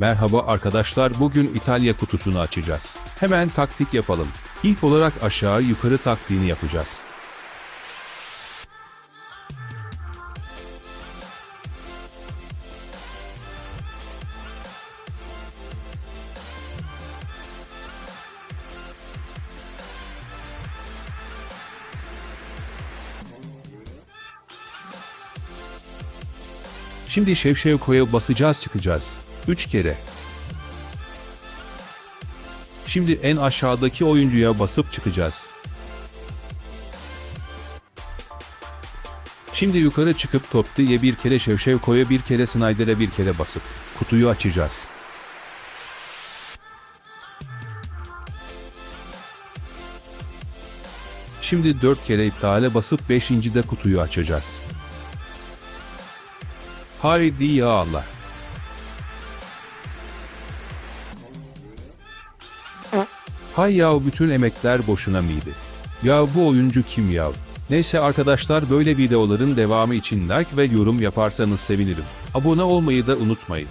Merhaba arkadaşlar bugün İtalya kutusunu açacağız. Hemen taktik yapalım. İlk olarak aşağı yukarı taktiğini yapacağız. Şimdi Şevşevko'ya basacağız çıkacağız. 3 kere. Şimdi en aşağıdaki oyuncuya basıp çıkacağız. Şimdi yukarı çıkıp Topti'ye bir kere Şevşevko'ya bir kere Snyder'e bir kere basıp kutuyu açacağız. Şimdi 4 kere iptale basıp 5. de kutuyu açacağız. Haydi ya Allah. Hay ya bütün emekler boşuna mıydı? Ya bu oyuncu kim ya? Neyse arkadaşlar böyle videoların devamı için like ve yorum yaparsanız sevinirim. Abone olmayı da unutmayın.